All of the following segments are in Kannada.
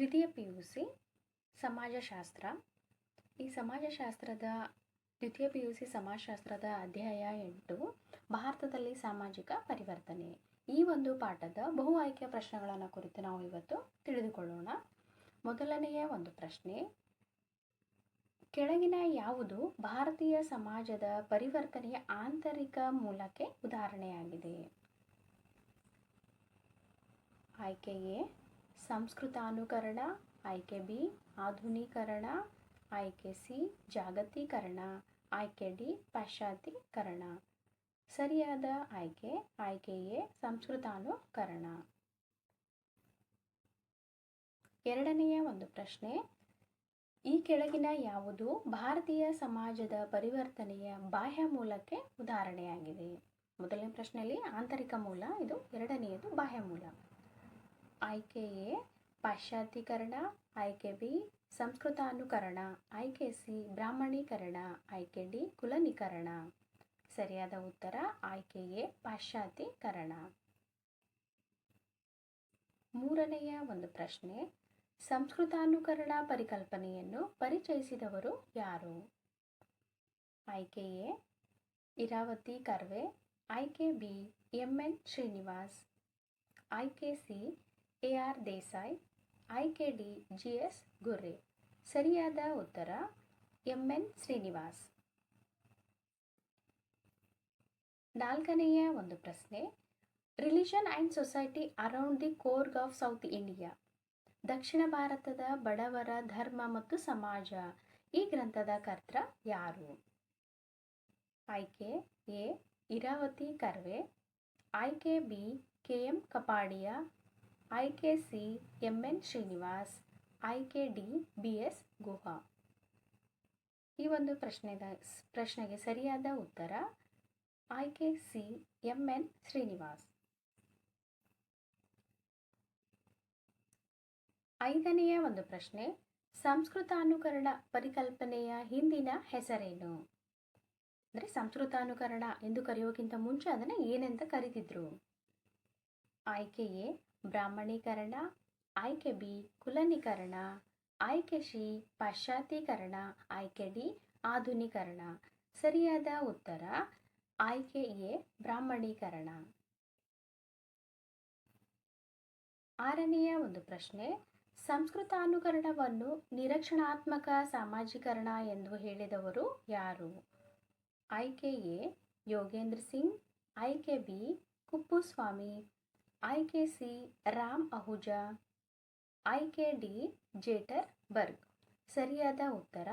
ದ್ವಿತೀಯ ಪಿ ಯು ಸಿ ಸಮಾಜಶಾಸ್ತ್ರ. ಈ ಸಮಾಜಶಾಸ್ತ್ರದ, ದ್ವಿತೀಯ ಪಿ ಯು ಸಿ ಸಮಾಜಶಾಸ್ತ್ರದ ಅಧ್ಯಾಯ ಎಂಟು, ಭಾರತದಲ್ಲಿ ಸಾಮಾಜಿಕ ಪರಿವರ್ತನೆ. ಈ ಒಂದು ಪಾಠದ ಬಹು ಆಯ್ಕೆಯ ಪ್ರಶ್ನೆಗಳನ್ನು ಕುರಿತು ನಾವು ಇವತ್ತು ತಿಳಿದುಕೊಳ್ಳೋಣ. ಮೊದಲನೆಯ ಒಂದು ಪ್ರಶ್ನೆ, ಕೆಳಗಿನ ಯಾವುದು ಭಾರತೀಯ ಸಮಾಜದ ಪರಿವರ್ತನೆಯ ಆಂತರಿಕ ಮೂಲಕ್ಕೆ ಉದಾಹರಣೆಯಾಗಿದೆ? ಆಯ್ಕೆ ಎ ಸಂಸ್ಕೃತಾನುಕರಣ ಆಯ್ಕೆ ಬಿ, ಆಧುನೀಕರಣ, ಆಯ್ಕೆ ಸಿ, ಜಾಗತೀಕರಣ, ಆಯ್ಕೆ ಡಿ, ಪಾಶ್ಚಾತ್ಯೀಕರಣ. ಸರಿಯಾದ ಆಯ್ಕೆ ಆಯ್ಕೆ ಎ ಸಂಸ್ಕೃತಾನುಕರಣ ಎರಡನೆಯ ಒಂದು ಪ್ರಶ್ನೆ, ಈ ಕೆಳಗಿನ ಯಾವುದು ಭಾರತೀಯ ಸಮಾಜದ ಪರಿವರ್ತನೆಯ ಬಾಹ್ಯ ಮೂಲಕ್ಕೆ ಉದಾಹರಣೆಯಾಗಿದೆ? ಮೊದಲನೇ ಪ್ರಶ್ನೆಯಲ್ಲಿ ಆಂತರಿಕ ಮೂಲ, ಇದು ಎರಡನೆಯದು ಬಾಹ್ಯ ಮೂಲ. ಆಯ್ಕೆ ಎ ಪಾಶ್ಚಾತ್ಯೀಕರಣ, ಆಯ್ಕೆ ಬಿ ಸಂಸ್ಕೃತಾನುಕರಣ, ಆಯ್ಕೆ ಸಿ ಬ್ರಾಹ್ಮಣೀಕರಣ, ಆಯ್ಕೆ ಡಿ ಕುಲನೀಕರಣ. ಸರಿಯಾದ ಉತ್ತರ ಆಯ್ಕೆ ಎ ಪಾಶ್ಚಾತ್ಯೀಕರಣ. ಮೂರನೆಯ ಒಂದು ಪ್ರಶ್ನೆ, ಸಂಸ್ಕೃತಾನುಕರಣ ಪರಿಕಲ್ಪನೆಯನ್ನು ಪರಿಚಯಿಸಿದವರು ಯಾರು? ಆಯ್ಕೆ ಎ ಇರಾವತಿ ಕರ್ವೆ, ಆಯ್ಕೆ ಬಿ ಎಂ ಎನ್ ಶ್ರೀನಿವಾಸ್, ಆಯ್ಕೆ ಸಿ ಎ ಆರ್ ದೇಸಾಯಿ ಕೆ ಡಿ ಜಿ ಎಸ್ ಗುರ್ರೆ. ಸರಿಯಾದ ಉತ್ತರ, ಎಂ ಎನ್ ಶ್ರೀನಿವಾಸ್. ನಾಲ್ಕನೆಯ ಒಂದು ಪ್ರಶ್ನೆ. Religion and society around the Coorg of South India. ದಕ್ಷಿಣ ಭಾರತದ ಬಡವರ ಧರ್ಮ ಮತ್ತು ಸಮಾಜ. ಈ ಗ್ರಂಥದ ಕರ್ತ ಯಾರು? ಆಯ್ಕೆ ಎ ಇರಾವತಿ ಕರ್ವೆ ಆಯ್ಕೆ ಬಿ ಕೆ ಎಂ ಕಪಾಡಿಯ ಆಯ್ಕೆ ಸಿ ಎಂ ಎನ್ ಶ್ರೀನಿವಾಸ್ ಐ ಕೆ ಡಿ ಬಿ ಎಸ್ ಗುಹಾ. ಈ ಒಂದು ಪ್ರಶ್ನೆದ ಪ್ರಶ್ನೆಗೆ ಸರಿಯಾದ ಉತ್ತರ ಐ ಕೆ ಸಿ ಎಂ ಎನ್ ಶ್ರೀನಿವಾಸ್. ಐದನೆಯ ಒಂದು ಪ್ರಶ್ನೆ, ಸಂಸ್ಕೃತಾನುಕರಣ ಪರಿಕಲ್ಪನೆಯ ಹಿಂದಿನ ಹೆಸರೇನು? ಅಂದರೆ ಸಂಸ್ಕೃತಾನುಕರಣ ಎಂದು ಕರೆಯೋಕ್ಕಿಂತ ಮುಂಚೆ ಅದನ್ನು ಏನೆಂತ ಕರೀತಿದ್ರು? ಆಯ್ಕೆ ಎ ಬ್ರಾಹ್ಮಣೀಕರಣ, ಆಯ್ಕೆ ಬಿ ಕುಲನೀಕರಣ, ಆಯ್ಕೆ ಶಿ ಪಾಶ್ಚಾತ್ಯೀಕರಣ, ಆಯ್ಕೆ ಡಿ ಆಧುನೀಕರಣ. ಸರಿಯಾದ ಉತ್ತರ, ಆಯ್ಕೆ ಎ ಬ್ರಾಹ್ಮಣೀಕರಣ. ಆರನೆಯ ಒಂದು ಪ್ರಶ್ನೆ ಸಂಸ್ಕೃತಾನುಕರಣವನ್ನು ನಿರಕ್ಷಣಾತ್ಮಕ ಸಾಮಾಜೀಕರಣ ಎಂದು ಹೇಳಿದವರು ಯಾರು? ಆಯ್ಕೆ ಎ ಯೋಗೇಂದ್ರ ಸಿಂಗ್, ಆಯ್ಕೆ ಬಿ ಕುಪ್ಪುಸ್ವಾಮಿ. ಆಯ್ಕೆ ಸಿ ರಾಮ್ ಅಹುಜಾ ಆಯ್ಕೆ ಡಿ ಜೇಟರ್ ಬರ್ಗ್. ಸರಿಯಾದ ಉತ್ತರ,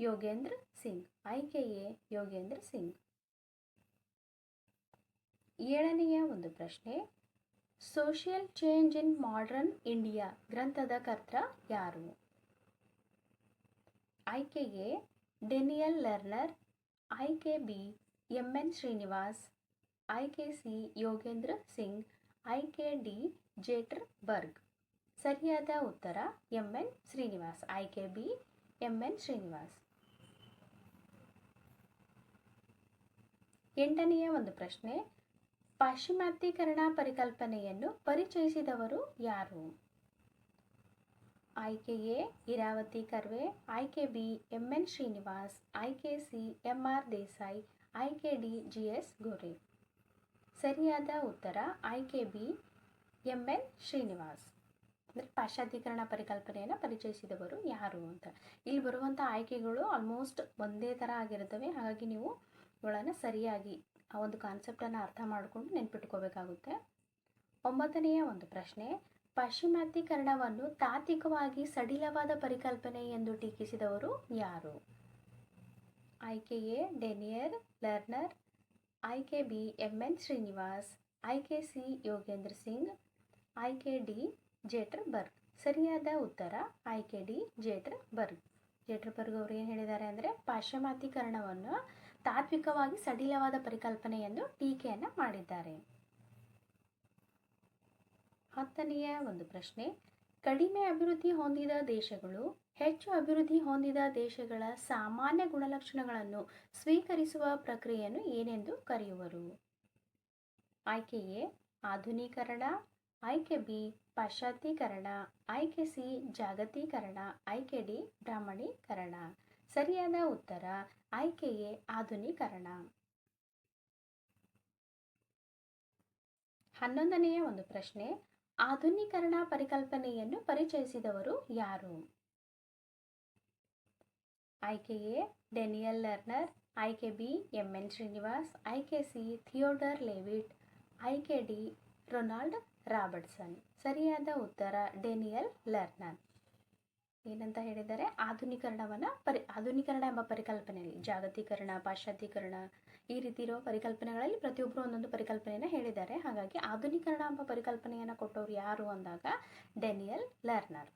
ಯೋಗೇಂದ್ರ ಸಿಂಗ್. ಆಯ್ಕೆ ಎ ಯೋಗೇಂದ್ರ ಸಿಂಗ್. ಏಳನೆಯ ಒಂದು ಪ್ರಶ್ನೆ. Social change in modern India ಗ್ರಂಥದ ಕರ್ತ ಯಾರು? ಆಯ್ಕೆ ಎ ಡೆನಿಯಲ್ ಲರ್ನರ್ ಆಯ್ಕೆ ಬಿ ಎಂ ಎನ್ ಶ್ರೀನಿವಾಸ್ ಆಯ್ಕೆ ಸಿ ಯೋಗೇಂದ್ರ ಸಿಂಗ್. ಆಯ್ಕೆ ಡಿ ಜೇಟರ್ ಬರ್ಗ್ ಸರಿಯಾದ ಉತ್ತರ ಎಂ ಎನ್ ಶ್ರೀನಿವಾಸ್. ಆಯ್ಕೆ ಬಿ ಎಂ ಎನ್ ಶ್ರೀನಿವಾಸ್. ಎಂಟನೆಯ ಒಂದು ಪ್ರಶ್ನೆ, ಪಾಶ್ಚಿಮಾತ್ಯೀಕರಣ ಪರಿಕಲ್ಪನೆಯನ್ನು ಪರಿಚಯಿಸಿದವರು ಯಾರು? ಆಯ್ಕೆ ಎ ಇರಾವತಿ ಕರ್ವೆ. ಆಯ್ಕೆ ಬಿ ಎಂ ಎನ್ ಶ್ರೀನಿವಾಸ್. ಆಯ್ಕೆ ಸಿ ಎಂ ಆರ್ ದೇಸಾಯಿ. ಆಯ್ಕೆ ಡಿ ಜಿ ಎಸ್ ಗೋರೆ. ಸರಿಯಾದ ಉತ್ತರ ಆಯ್ಕೆ ಬಿ ಎಂ ಎನ್ ಶ್ರೀನಿವಾಸ್. ಅಂದರೆ ಪಾಶ್ಚಾತ್ಯೀಕರಣ ಪರಿಕಲ್ಪನೆಯನ್ನು ಪರಿಚಯಿಸಿದವರು ಯಾರು ಅಂತ. ಇಲ್ಲಿ ಬರುವಂಥ ಆಯ್ಕೆಗಳು ಆಲ್ಮೋಸ್ಟ್ ಒಂದೇ ಥರ ಆಗಿರುತ್ತವೆ ಹಾಗಾಗಿ ನೀವು ಇವುಗಳನ್ನು ಸರಿಯಾಗಿ ಆ ಒಂದು ಕಾನ್ಸೆಪ್ಟನ್ನು ಅರ್ಥ ಮಾಡಿಕೊಂಡು ನೆನ್ಪಿಟ್ಕೋಬೇಕಾಗುತ್ತೆ. ಒಂಬತ್ತನೆಯ ಒಂದು ಪ್ರಶ್ನೆ, ಪಾಶ್ಚಿಮಾತ್ಯೀಕರಣವನ್ನು ತಾತ್ವಿಕವಾಗಿ ಸಡಿಲವಾದ ಪರಿಕಲ್ಪನೆ ಎಂದು ಟೀಕಿಸಿದವರು ಯಾರು? ಆಯ್ಕೆ ಎ ಡೆನಿಯರ್ ಲರ್ನರ್ ಆಯ್ಕೆ ಬಿ ಎಂ ಎನ್ ಶ್ರೀನಿವಾಸ್ ಐ ಕೆ ಸಿ ಯೋಗೇಂದ್ರ ಸಿಂಗ್ ಐ ಕೆ ಡಿ ಜೇಟರ್ ಬರ್ಗ್ ಸರಿಯಾದ ಉತ್ತರ ಐ ಕೆ D Zetterberg Zetterberg ಅವರು ಏನು ಹೇಳಿದ್ದಾರೆ ಅಂದರೆ ಪಾಶ್ಚಿಮಾತೀಕರಣವನ್ನು ತಾತ್ವಿಕವಾಗಿ ಸಡಿಲವಾದ ಪರಿಕಲ್ಪನೆ ಎಂದು ಟೀಕೆಯನ್ನು ಮಾಡಿದ್ದಾರೆ. ಹತ್ತನೆಯ ಒಂದು ಪ್ರಶ್ನೆ, ಕಡಿಮೆ ಅಭಿವೃದ್ಧಿ ಹೊಂದಿದ ದೇಶಗಳು ಹೆಚ್ಚು ಅಭಿವೃದ್ಧಿ ಹೊಂದಿದ ದೇಶಗಳ ಸಾಮಾನ್ಯ ಗುಣಲಕ್ಷಣಗಳನ್ನು ಸ್ವೀಕರಿಸುವ ಪ್ರಕ್ರಿಯೆಯನ್ನು ಏನೆಂದು ಕರೆಯುವರು? ಆಯ್ಕೆ ಎ ಆಧುನೀಕರಣ, ಆಯ್ಕೆ ಬಿ, ಪಾಶ್ಚಾತ್ಯೀಕರಣ, ಆಯ್ಕೆ ಸಿ, ಜಾಗತೀಕರಣ, ಆಯ್ಕೆ ಡಿ, ಬ್ರಾಹ್ಮಣೀಕರಣ. ಸರಿಯಾದ ಉತ್ತರ, ಆಯ್ಕೆ ಎ, ಆಧುನೀಕರಣ. ಹನ್ನೊಂದನೆಯ ಒಂದು ಪ್ರಶ್ನೆ, ಆಧುನೀಕರಣ ಪರಿಕಲ್ಪನೆಯನ್ನು ಪರಿಚಯಿಸಿದವರು ಯಾರು? ಆಯ್ಕೆ ಎ ಡೆನಿಯಲ್ ಲರ್ನರ್ ಆಯ್ಕೆ ಬಿ ಎಂ ಎನ್ ಶ್ರೀನಿವಾಸ್ ಆಯ್ಕೆ ಸಿ ಥಿಯೋಡರ್ ಲೇವಿಟ್ ಆಯ್ಕೆ ಡಿ ರೊನಾಲ್ಡ್ ರಾಬರ್ಟ್ಸನ್ ಸರಿಯಾದ ಉತ್ತರ ಡೆನಿಯಲ್ ಲರ್ನರ್ ಏನಂತ ಹೇಳಿದರೆ, ಆಧುನೀಕರಣವನ್ನು ಪರಿ, ಆಧುನೀಕರಣ ಎಂಬ ಪರಿಕಲ್ಪನೆಯಲ್ಲಿ, ಜಾಗತೀಕರಣ, ಪಾಶ್ಚಾತ್ಯೀಕರಣ, ಈ ರೀತಿ ಇರೋ ಪರಿಕಲ್ಪನೆಗಳಲ್ಲಿ ಪ್ರತಿಯೊಬ್ಬರು ಒಂದೊಂದು ಪರಿಕಲ್ಪನೆಯನ್ನು ಹೇಳಿದ್ದಾರೆ. ಹಾಗಾಗಿ ಆಧುನೀಕರಣ ಎಂಬ ಪರಿಕಲ್ಪನೆಯನ್ನು ಕೊಟ್ಟವರು ಯಾರು ಅಂದಾಗ ಡೆನಿಯಲ್ ಲರ್ನರ್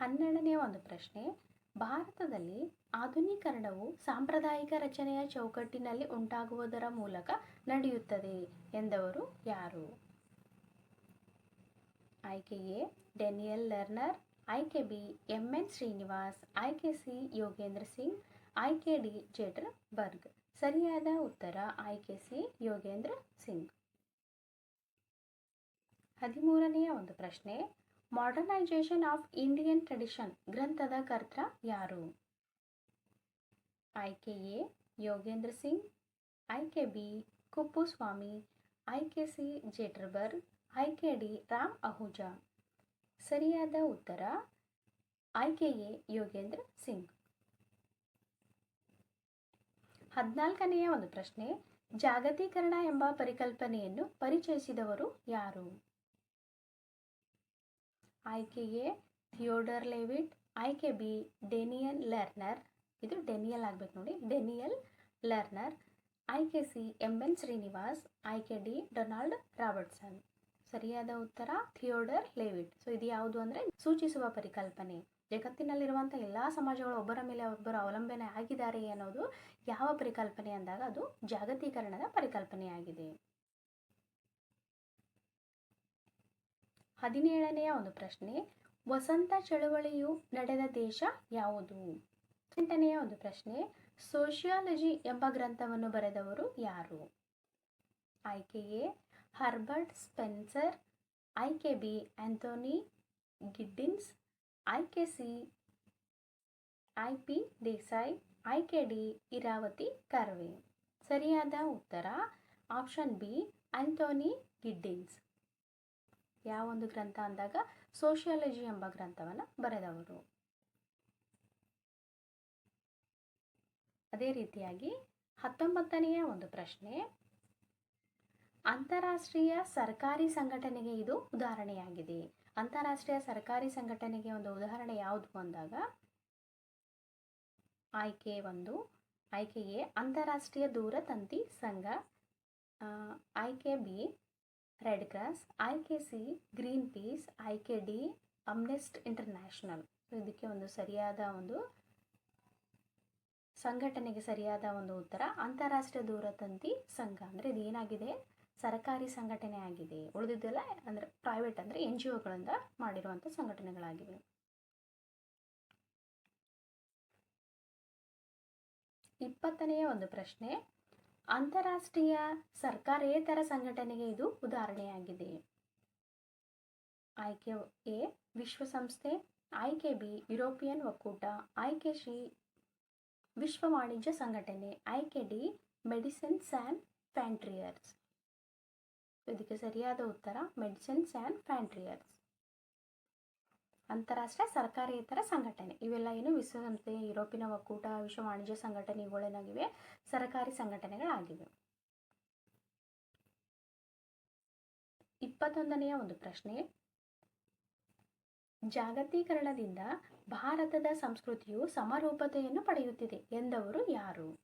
ಹನ್ನೆರಡನೆಯ ಒಂದು ಪ್ರಶ್ನೆ. ಭಾರತದಲ್ಲಿ ಆಧುನೀಕರಣವು ಸಾಂಪ್ರದಾಯಿಕ ರಚನೆಯ ಚೌಕಟ್ಟಿನಲ್ಲಿ ಉಂಟಾಗುವುದರ ಮೂಲಕ ನಡೆಯುತ್ತದೆ ಎಂದವರು ಯಾರು? ಆಯ್ಕೆ ಎ ಡೆನಿಯಲ್ ಲರ್ನರ್, ಆಯ್ಕೆ ಬಿ ಎಂ ಎನ್ ಶ್ರೀನಿವಾಸ್, ಆಯ್ಕೆ ಸಿ ಯೋಗೇಂದ್ರ ಸಿಂಗ್, ಆಯ್ಕೆ ಡಿ ಜೇಟರ್ ಬರ್ಗ್ ಸರಿಯಾದ ಉತ್ತರ ಆಯ್ಕೆ ಸಿ ಯೋಗೇಂದ್ರ ಸಿಂಗ್. ಹದಿಮೂರನೆಯ ಒಂದು ಪ್ರಶ್ನೆ. ಮಾಡರ್ನೈಜೇಷನ್ ಆಫ್ ಇಂಡಿಯನ್ ಟ್ರೆಡಿಷನ್ ಗ್ರಂಥದ ಕರ್ತ ಯಾರು? ಆಯ್ಕೆ ಎ ಯೋಗೇಂದ್ರ ಸಿಂಗ್ ಆಯ್ಕೆ ಬಿ ಕುಪ್ಪುಸ್ವಾಮಿ ಆಯ್ಕೆ ಸಿ ಜೇಟರ್ಬರ್ಗ್ ಆಯ್ಕೆ ಡಿ ರಾಮ್ ಅಹುಜಾ. ಸರಿಯಾದ ಉತ್ತರ ಆಯ್ಕೆ ಎ ಯೋಗೇಂದ್ರ ಸಿಂಗ್. ಹದಿನಾಲ್ಕನೆಯ ಒಂದು ಪ್ರಶ್ನೆ, ಜಾಗತೀಕರಣ ಎಂಬ ಪರಿಕಲ್ಪನೆಯನ್ನು ಪರಿಚಯಿಸಿದವರು ಯಾರು? ಆಯ್ಕೆ ಎ ಥಿಯೋಡರ್ ಲೇವಿಟ್, ಆಯ್ಕೆ ಬಿ ಡೆನಿಯಲ್ ಲರ್ನರ್. ಇದು ಡೆನಿಯಲ್ ಆಗ್ಬೇಕು ನೋಡಿ. Daniel Lerner. ಆಯ್ಕೆ ಸಿ ಎಂ ಎನ್ ಶ್ರೀನಿವಾಸ್, ಆಯ್ಕೆ ಡಿ ಡೊನಾಲ್ಡ್ ರಾಬರ್ಟ್ಸನ್. ಸರಿಯಾದ ಉತ್ತರ ಥಿಯೋಡರ್ ಲೇವಿಟ್. ಸೊ ಇದು ಯಾವುದು ಅಂದರೆ ಸೂಚಿಸುವ ಪರಿಕಲ್ಪನೆ. ಜಗತ್ತಿನಲ್ಲಿರುವಂಥ ಎಲ್ಲ ಸಮಾಜಗಳು ಒಬ್ಬರ ಮೇಲೆ ಒಬ್ಬರು ಅವಲಂಬನೆ ಆಗಿದ್ದಾರೆ ಅನ್ನೋದು ಯಾವ ಪರಿಕಲ್ಪನೆ ಅಂದಾಗ ಅದು ಜಾಗತೀಕರಣದ ಪರಿಕಲ್ಪನೆಯಾಗಿದೆ. ಹದಿನೇಳನೆಯ ಒಂದು ಪ್ರಶ್ನೆ, ವಸಂತ ಚಳುವಳಿಯು ನಡೆದ ದೇಶ ಯಾವುದು? ಎಂಟನೆಯ ಒಂದು ಪ್ರಶ್ನೆ, ಸೋಷಿಯಾಲಜಿ ಎಂಬ ಗ್ರಂಥವನ್ನು ಬರೆದವರು ಯಾರು? ಆಯ್ಕೆ ಎ ಹರ್ಬರ್ಟ್ ಸ್ಪೆನ್ಸರ್ ಆಯ್ಕೆ ಬಿ ಆಂಥೋನಿ ಗಿಡ್ಡಿನ್ಸ್ ಆಯ್ಕೆ ಸಿ ಐ ಪಿ ದೇಸಾಯಿ ಆಯ್ಕೆ ಡಿ ಇರಾವತಿ ಕರ್ವೆ. ಸರಿಯಾದ ಉತ್ತರ, ಆಪ್ಷನ್ ಬಿ, ಆಂಥೋನಿ ಗಿಡ್ಡಿನ್ಸ್. ಯಾವ ಒಂದು ಗ್ರಂಥ ಅಂದಾಗ ಸೋಷಿಯಾಲಜಿ ಎಂಬ ಗ್ರಂಥವನ್ನು ಬರೆದವರು. ಅದೇ ರೀತಿಯಾಗಿ ಹತ್ತೊಂಬತ್ತನೆಯ ಒಂದು ಪ್ರಶ್ನೆ, ಅಂತಾರಾಷ್ಟ್ರೀಯ ಸರ್ಕಾರಿ ಸಂಘಟನೆಗೆ ಇದು ಉದಾಹರಣೆಯಾಗಿದೆ. ಅಂತಾರಾಷ್ಟ್ರೀಯ ಸರ್ಕಾರಿ ಸಂಘಟನೆಗೆ ಒಂದು ಉದಾಹರಣೆ ಯಾವುದು ಅಂದಾಗ, ಆಯ್ಕೆ ಒಂದು ಆಯ್ಕೆ ಎ ಅಂತಾರಾಷ್ಟ್ರೀಯ ದೂರತಂತಿ ಸಂಘ ಆಯ್ಕೆ ಬಿ ರೆಡ್ ಕ್ರಾಸ್ ಐ ಕೆ ಸಿ, ಗ್ರೀನ್ ಪೀಸ್, ಐ ಕೆ ಡಿ, ಅಮ್ನೆಸ್ಟ್ ಇಂಟರ್ನ್ಯಾಷನಲ್. ಇದಕ್ಕೆ ಒಂದು ಸರಿಯಾದ ಒಂದು ಸಂಘಟನೆಗೆ ಸರಿಯಾದ ಒಂದು ಉತ್ತರ. ಅಂತಾರಾಷ್ಟ್ರೀಯ ದೂರತಂತಿ ಸಂಘ. ಅಂದರೆ ಇದು ಏನಾಗಿದೆ? ಸರ್ಕಾರಿ ಸಂಘಟನೆ ಆಗಿದೆ. ಉಳಿದಿದ್ದೆಲ್ಲ ಅಂದರೆ ಪ್ರೈವೇಟ್ ಅಂದರೆ ಎನ್ ಜಿ ಒಗಳಿಂದ ಮಾಡಿರುವಂಥ ಸಂಘಟನೆಗಳಾಗಿವೆ. ಇಪ್ಪತ್ತನೆಯ ಒಂದು ಪ್ರಶ್ನೆ. ಅಂತಾರಾಷ್ಟ್ರೀಯ ಸರ್ಕಾರೇತರ ಸಂಘಟನೆಗೆ ಇದು ಉದಾಹರಣೆಯಾಗಿದೆ. ಆಯ್ಕೆ ಎ, ವಿಶ್ವಸಂಸ್ಥೆ, ಆಯ್ಕೆ ಬಿ, ಯುರೋಪಿಯನ್ ಒಕ್ಕೂಟ, ಆಯ್ಕೆ ಸಿ, ವಿಶ್ವ ವಾಣಿಜ್ಯ ಸಂಘಟನೆ, ಆಯ್ಕೆ ಡಿ, ಮೆಡಿಸಿನ್ಸ್ ಆ್ಯಂಡ್ ಫ್ಯಾಂಟ್ರಿಯರ್ಸ್ ಇದಕ್ಕೆ ಸರಿಯಾದ ಉತ್ತರ, ಮೆಡಿಸಿನ್ಸ್ ಆ್ಯಂಡ್ ಫ್ಯಾಂಟ್ರಿಯರ್ಸ್ ಅಂತಾರಾಷ್ಟ್ರೀಯ ಸರ್ಕಾರೇತರ ಸಂಘಟನೆ. ಇವೆಲ್ಲ ಏನು ವಿಶ್ವಸಂಸ್ಥೆ ಯುರೋಪಿನ ಒಕ್ಕೂಟ, ವಿಶ್ವ ವಾಣಿಜ್ಯ ಸಂಘಟನೆಗಳೇನಾಗಿವೆ ಸರ್ಕಾರಿ ಸಂಘಟನೆಗಳಾಗಿವೆ. ಇಪ್ಪತ್ತೊಂದನೆಯ ಒಂದು ಪ್ರಶ್ನೆ. ಜಾಗತೀಕರಣದಿಂದ ಭಾರತದ ಸಂಸ್ಕೃತಿಯು ಸಮರೂಪತೆಯನ್ನು ಪಡೆಯುತ್ತಿದೆ ಎಂದವರು ಯಾರು?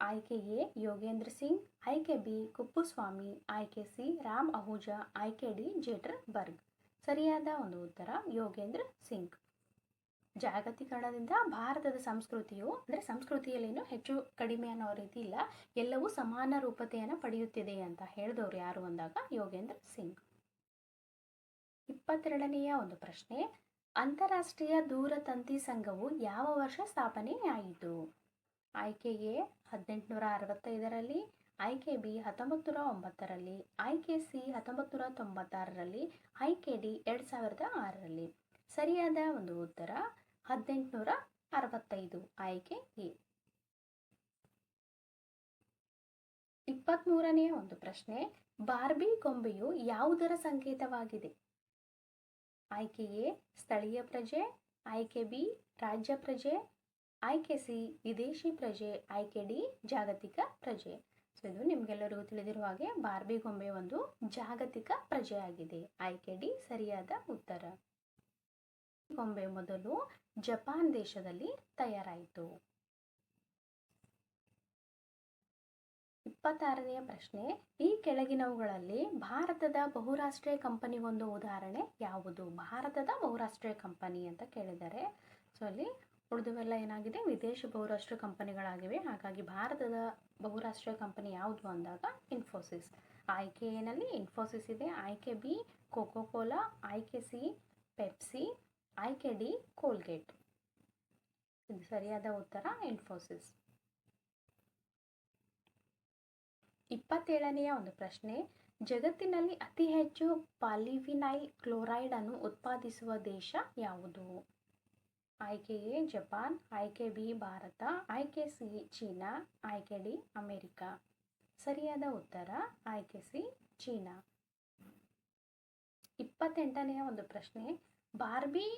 ಆಯ್ಕೆ ಎ, ಯೋಗೇಂದ್ರ ಸಿಂಗ್, ಆಯ್ಕೆ ಬಿ, ಕುಪ್ಪುಸ್ವಾಮಿ, ಆಯ್ಕೆ ಸಿ, ರಾಮ್ ಅಹುಜಾ, ಆಯ್ಕೆ ಡಿ, ಜೇಟರ್ ಬರ್ಗ್. ಸರಿಯಾದ ಒಂದು ಉತ್ತರ, ಯೋಗೇಂದ್ರ ಸಿಂಗ್. ಜಾಗತೀಕರಣದಿಂದ ಭಾರತದ ಸಂಸ್ಕೃತಿಯು, ಅಂದರೆ ಸಂಸ್ಕೃತಿಯಲ್ಲೇನು ಹೆಚ್ಚು ಕಡಿಮೆ ಅನ್ನೋ ರೀತಿ ಇಲ್ಲ, ಎಲ್ಲವೂ ಸಮಾನ ರೂಪತೆಯನ್ನು ಪಡೆಯುತ್ತಿದೆ ಅಂತ ಹೇಳಿದವರು ಯಾರು ಅಂದಾಗ ಯೋಗೇಂದ್ರ ಸಿಂಗ್. ಇಪ್ಪತ್ತೆರಡನೆಯ ಒಂದು ಪ್ರಶ್ನೆ, ಅಂತಾರಾಷ್ಟ್ರೀಯ ದೂರತಂತಿ ಸಂಘವು ಯಾವ ವರ್ಷ ಸ್ಥಾಪನೆಯಾಯಿತು? ಆಯ್ಕೆ ಎ ಹದಿನೆಂಟುನೂರ ಅರವತ್ತೈದರಲ್ಲಿ ಆಯ್ಕೆ ಬಿ ಹತ್ತೊಂಬತ್ತು ನೂರ ಒಂಬತ್ತರಲ್ಲಿ ಆಯ್ಕೆ ಸಿ ಹತ್ತೊಂಬತ್ತು ನೂರ ತೊಂಬತ್ತಾರರಲ್ಲಿ ಆಯ್ಕೆ ಡಿ ಎರಡು ಸಾವಿರದ ಆರರಲ್ಲಿ. ಸರಿಯಾದ ಒಂದು ಉತ್ತರ, ಹದಿನೆಂಟುನೂರ ಅರವತ್ತೈದು ಆಯ್ಕೆ ಎ. ಇಪ್ಪತ್ತ್ಮೂರನೆಯ ಒಂದು ಪ್ರಶ್ನೆ, ಬಾರ್ಬಿ ಕೊಂಬೆಯು ಯಾವುದರ ಸಂಕೇತವಾಗಿದೆ? ಆಯ್ಕೆ ಎ ಸ್ಥಳೀಯ ಪ್ರಜೆ ಆಯ್ಕೆ ಬಿ ರಾಜ್ಯ ಪ್ರಜೆ ಆಯ್ಕೆ ಸಿ ವಿದೇಶಿ ಪ್ರಜೆ ಆಯ್ಕೆ ಡಿ ಜಾಗತಿಕ ಪ್ರಜೆ. ಇದು ನಿಮಗೆಲ್ಲರಿಗೂ ತಿಳಿದಿರುವ ಹಾಗೆ ಬಾರ್ಬಿ ಗೊಂಬೆ ಒಂದು ಜಾಗತಿಕ ಪ್ರಜೆಯಾಗಿದೆ. ಆಯ್ಕೆ ಡಿ, ಸರಿಯಾದ ಉತ್ತರ. ಗೊಂಬೆ ಮೊದಲು ಜಪಾನ್ ದೇಶದಲ್ಲಿ ತಯಾರಾಯಿತು. ಇಪ್ಪತ್ತಾರನೆಯ ಪ್ರಶ್ನೆ, ಈ ಕೆಳಗಿನವುಗಳಲ್ಲಿ ಭಾರತದ ಬಹುರಾಷ್ಟ್ರೀಯ ಕಂಪನಿಗೊಂದು ಉದಾಹರಣೆ ಯಾವುದು? ಭಾರತದ ಬಹುರಾಷ್ಟ್ರೀಯ ಕಂಪನಿ ಅಂತ ಕೇಳಿದರೆ, ಸೊ ಅಲ್ಲಿ ಉಳಿದುವೆಲ್ಲ ಏನಾಗಿದೆ? ವಿದೇಶಿ ಬಹುರಾಷ್ಟ್ರೀಯ ಕಂಪನಿಗಳಾಗಿವೆ. ಹಾಗಾಗಿ ಭಾರತದ ಬಹುರಾಷ್ಟ್ರೀಯ ಕಂಪನಿ ಯಾವುದು ಅಂದಾಗ ಇನ್ಫೋಸಿಸ್. ಆಯ್ಕೆ ಎನಲ್ಲಿ ಇನ್ಫೋಸಿಸ್ ಇದೆ. ಆಯ್ಕೆ ಬಿ ಕೋಕೋ ಕೋಲಾ ಆಯ್ಕೆ ಸಿ, ಪೆಪ್ಸಿ. ಆಯ್ಕೆ ಡಿ, ಕೋಲ್ಗೇಟ್. ಇದು ಸರಿಯಾದ ಉತ್ತರ, ಇನ್ಫೋಸಿಸ್. ಇಪ್ಪತ್ತೇಳನೆಯ ಒಂದು ಪ್ರಶ್ನೆ. ಜಗತ್ತಿನಲ್ಲಿ ಅತಿ ಹೆಚ್ಚು ಪಾಲಿವಿನೈಲ್ ಕ್ಲೋರೈಡ್ ಅನ್ನು ಉತ್ಪಾದಿಸುವ ದೇಶ ಯಾವುದು? ಆಯ್ಕೆ ಎ ಜಪಾನ್, ಆಯ್ಕೆ ಬಿ ಭಾರತ, ಆಯ್ಕೆ ಸಿ ಚೀನಾ, ಆಯ್ಕೆ ಡಿ ಅಮೆರಿಕ. ಸರಿಯಾದ ಉತ್ತರ, ಆಯ್ಕೆ ಸಿ ಚೀನಾ. ಇಪ್ಪತ್ತೆಂಟನೆಯ ಒಂದು ಪ್ರಶ್ನೆ, ಬಾರ್ಬಿ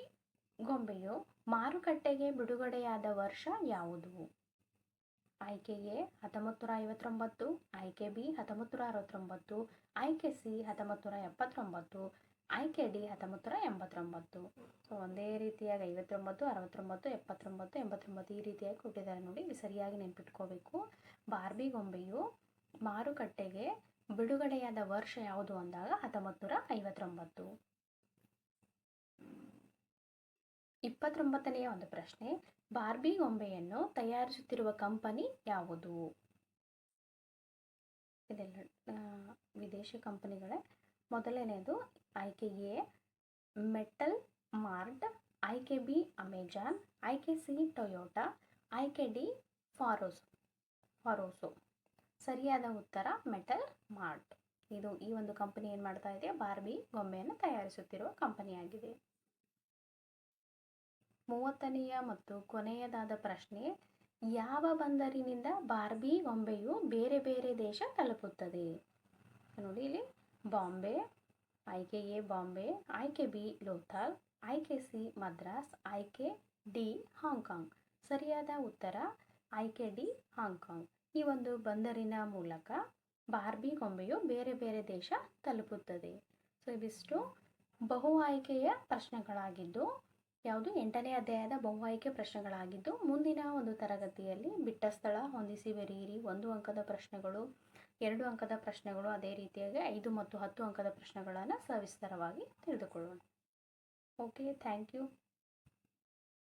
ಗೊಂಬೆಯು ಮಾರುಕಟ್ಟೆಗೆ ಬಿಡುಗಡೆಯಾದ ವರ್ಷ ಯಾವುದು? ಆಯ್ಕೆ ಎ ಹತ್ತೊಂಬತ್ತು ನೂರ ಐವತ್ತೊಂಬತ್ತು ಆಯ್ಕೆ ಬಿ ಹತ್ತೊಂಬತ್ತು ನೂರ ಅರವತ್ತೊಂಬತ್ತು ಆಯ್ಕೆ ಸಿ ಹತ್ತೊಂಬತ್ತು ನೂರ ಎಪ್ಪತ್ತೊಂಬತ್ತು ಆಯ್ಕೆ ಡಿ ಹತ್ತೊಂಬತ್ತು ನೂರ ಎಂಬತ್ತೊಂಬತ್ತು. ಸೊ ಒಂದೇ ರೀತಿಯಾಗಿ ಐವತ್ತೊಂಬತ್ತು, ಅರವತ್ತೊಂಬತ್ತು, ಎಪ್ಪತ್ತೊಂಬತ್ತು, ಎಂಬತ್ತೊಂಬತ್ತು ಈ ರೀತಿಯಾಗಿ ಕೊಟ್ಟಿದ್ದಾರೆ ನೋಡಿ. ಇದು ಸರಿಯಾಗಿ ನೆನ್ಪಿಟ್ಕೋಬೇಕು. ಬಾರ್ಬಿ ಗೊಂಬೆಯು ಮಾರುಕಟ್ಟೆಗೆ ಬಿಡುಗಡೆಯಾದ ವರ್ಷ ಯಾವುದು ಅಂದಾಗ ಹತ್ತೊಂಬತ್ತು ನೂರ ಐವತ್ತೊಂಬತ್ತು. ಇಪ್ಪತ್ತೊಂಬತ್ತನೆಯ ಒಂದು ಪ್ರಶ್ನೆ. ಬಾರ್ಬಿ ಗೊಂಬೆಯನ್ನು ತಯಾರಿಸುತ್ತಿರುವ ಕಂಪನಿ ಯಾವುದು? ಇದೆಲ್ಲ ವಿದೇಶಿ ಕಂಪನಿಗಳೇ. ಮೊದಲನೆಯದು ಆಯ್ಕೆ ಎ ಮೆಟಲ್ ಮಾರ್ಟ್ ಆಯ್ಕೆ ಬಿ ಅಮೆಜಾನ್ ಆಯ್ಕೆ ಸಿ ಟೊಯೋಟಾ ಆಯ್ಕೆ ಡಿ ಫಾರೋಸ್, ಫಾರೋಸೋ. ಸರಿಯಾದ ಉತ್ತರ ಮೆಟಲ್ ಮಾರ್ಟ್ ಇದು ಈ ಒಂದು ಕಂಪನಿ ಏನು ಮಾಡ್ತಾ ಇದೆ? ಬಾರ್ಬಿ ಗೊಂಬೆಯನ್ನು ತಯಾರಿಸುತ್ತಿರುವ ಕಂಪನಿಯಾಗಿದೆ. ಮೂವತ್ತನೆಯ ಮತ್ತು ಕೊನೆಯದಾದ ಪ್ರಶ್ನೆ, ಯಾವ ಬಂದರಿನಿಂದ ಬಾರ್ಬಿ ಗೊಂಬೆಯು ಬೇರೆ ಬೇರೆ ದೇಶ ತಲುಪುತ್ತದೆ? ನೋಡಿ ಇಲ್ಲಿ. ಬಾಂಬೆ ಆಯ್ಕೆ ಎ ಬಾಂಬೆ ಆಯ್ಕೆ ಬಿ ಲೋಥಾಲ್ ಆಯ್ಕೆ ಸಿ ಮದ್ರಾಸ್ ಆಯ್ಕೆ ಡಿ ಹಾಂಗ್ಕಾಂಗ್. ಸರಿಯಾದ ಉತ್ತರ ಆಯ್ಕೆ ಡಿ ಹಾಂಗ್ಕಾಂಗ್. ಈ ಒಂದು ಬಂದರಿನ ಮೂಲಕ ಬಾರ್ಬಿ ಗೊಂಬೆಯು ಬೇರೆ ಬೇರೆ ದೇಶ ತಲುಪುತ್ತದೆ. ಸೊ ಇವಿಷ್ಟು ಬಹು ಆಯ್ಕೆಯ ಪ್ರಶ್ನೆಗಳಾಗಿದ್ದು, ಯಾವುದು ಎಂಟನೇ ಅಧ್ಯಾಯದ ಬಹು ಆಯ್ಕೆ ಪ್ರಶ್ನೆಗಳಾಗಿದ್ದು, ಮುಂದಿನ ಒಂದು ತರಗತಿಯಲ್ಲಿ ಬಿಟ್ಟ ಸ್ಥಳ ಹೊಂದಿಸಿ ಬರೆಯಿರಿ. ಒಂದು ಅಂಕದ ಪ್ರಶ್ನೆಗಳು. ಎರಡು ಅಂಕದ ಪ್ರಶ್ನೆಗಳು ಅದೇ ರೀತಿಯಾಗಿ ಐದು ಮತ್ತು ಹತ್ತು ಅಂಕದ ಪ್ರಶ್ನೆಗಳನ್ನು ಸವಿಸ್ತಾರವಾಗಿ ತಿಳಿದುಕೊಳ್ಳೋಣ. Okay thank you